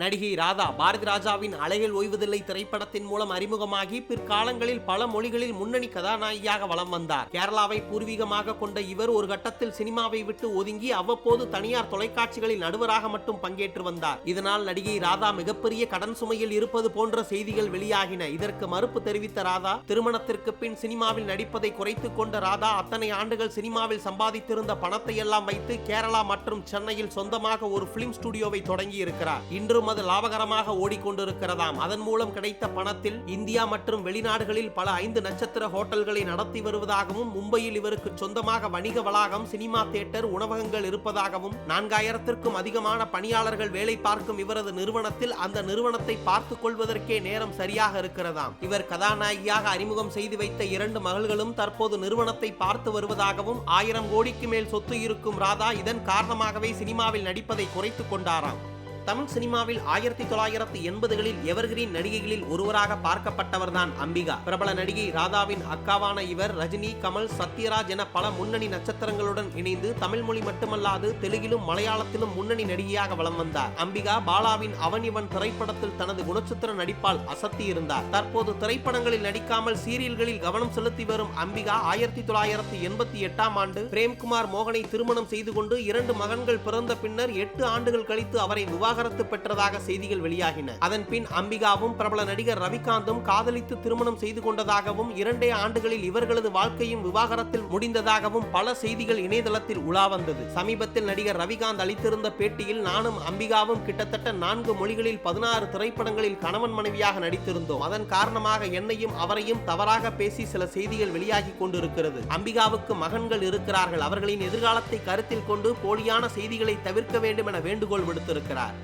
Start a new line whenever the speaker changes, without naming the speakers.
நடிகை ராதா பாரதி ராஜாவின் அலைகள் ஓய்வதில்லை திரைப்படத்தின் மூலம் அறிமுகமாகி பிற்காலங்களில் பல மொழிகளில் முன்னணி கதாநாயகியாக வலம் வந்தார். கேரளாவை பூர்வீகமாக கொண்ட இவர் ஒரு கட்டத்தில் சினிமாவை விட்டு ஒதுங்கி அவ்வப்போது தனியார் தொலைக்காட்சிகளில் நடுவராக மட்டும் பங்கேற்று வந்தார். இதனால் நடிகை ராதா மிகப்பெரிய கடன் சுமையில் இருப்பது போன்ற செய்திகள் வெளியாகின. இதற்கு மறுப்பு தெரிவித்த ராதா திருமணத்திற்கு பின் சினிமாவில் நடிப்பதை குறைத்துக் கொண்ட ராதா அத்தனை ஆண்டுகள் சினிமாவில் சம்பாதித்திருந்த பணத்தை எல்லாம் வைத்து கேரளா மற்றும் சென்னையில் சொந்தமாக ஒரு பிலிம் ஸ்டுடியோவை தொடங்கி இருக்கிறார் இன்றும் அது லாபகரமாக ஓடிக்கொண்டிருக்கிறதாம். அதன் மூலம் கிடைத்த பணத்தில் இந்தியா மற்றும் வெளிநாடுகளில் பல ஐந்து நட்சத்திர ஹோட்டல்களை நடத்தி வருவதாகவும் மும்பையில் இவருக்கு சொந்தமாக வணிக வளாகம் சினிமா தியேட்டர் உணவகங்கள் இருப்பதாகவும் நான்காயிரத்திற்கும் அதிகமான பணியாளர்கள் வேலை பார்க்கும் இவரது நிறுவனத்தில் அந்த நிறுவனத்தை பார்த்துக் கொள்வதற்கே நேரம் சரியாக இருக்கிறதாம். இவர் கதாநாயகியாக அறிமுகம் செய்து வைத்த இரண்டு மகள்களும் தற்போது நிறுவனத்தை பார்த்து வருவதாகவும் ஆயிரம் கோடிக்கு மேல் சொத்து இருக்கும் ராதா இதன் காரணமாகவே சினிமாவில் நடிப்பதை குறைத்துக் கொண்டாராம். தமிழ் சினிமாவில் ஆயிரத்தி தொள்ளாயிரத்தி எண்பதுகளில் எவர்கிரீன் நடிகைகளில் ஒருவராக பார்க்கப்பட்டவர்தான் அம்பிகா. பிரபல நடிகை ராதாவின் அக்காவான இவர் ரஜினி கமல் சத்யராஜ் என பல முன்னணி நட்சத்திரங்களுடன் இணைந்து தமிழ் மொழி மட்டுமல்லாது தெலுங்கிலும் மலையாளத்திலும் முன்னணி நடிகையாக வலம் வந்தார். அம்பிகா பாலாவின் அவன் இவன் திரைப்படத்தில் தனது குணச்சித்திர நடிப்பால் அசத்தி இருந்தார். தற்போது திரைப்படங்களில் நடிக்காமல் சீரியல்களில் கவனம் செலுத்தி வரும் அம்பிகா ஆயிரத்தி தொள்ளாயிரத்தி எண்பத்தி எட்டாம் ஆண்டு பிரேம்குமார் மோகனை திருமணம் செய்து கொண்டு இரண்டு மகன்கள் பிறந்த பின்னர் எட்டு ஆண்டுகள் கழித்து அவரை விவாகரத்து பெற்றதாக செய்திகள் வெளியாகின. அதன் பின் அம்பிகாவும் பிரபல நடிகர் ரவிகாந்தும் காதலித்து திருமணம் செய்து கொண்டதாகவும் இரண்டே ஆண்டுகளில் இவர்களது வாழ்க்கையும் விவாகரத்தில் முடிந்ததாகவும் பல செய்திகள் இணையதளத்தில் உலா வந்தது. சமீபத்தில் நடிகர் ரவிகாந்த் அளித்திருந்த பேட்டியில் நானும் அம்பிகாவும் கிட்டத்தட்ட நான்கு மொழிகளில் பதினாறு திரைப்படங்களில் கணவன் மனைவியாக நடித்திருந்தோம். அதன் காரணமாக என்னையும் அவரையும் தவறாக பேசி சில செய்திகள் வெளியாகி கொண்டிருக்கிறது. அம்பிகாவுக்கு மகன்கள் இருக்கிறார்கள். அவர்களின் எதிர்காலத்தை கருத்தில் கொண்டு போலியான செய்திகளை தவிர்க்க வேண்டும் என வேண்டுகோள் விடுத்திருக்கிறார்.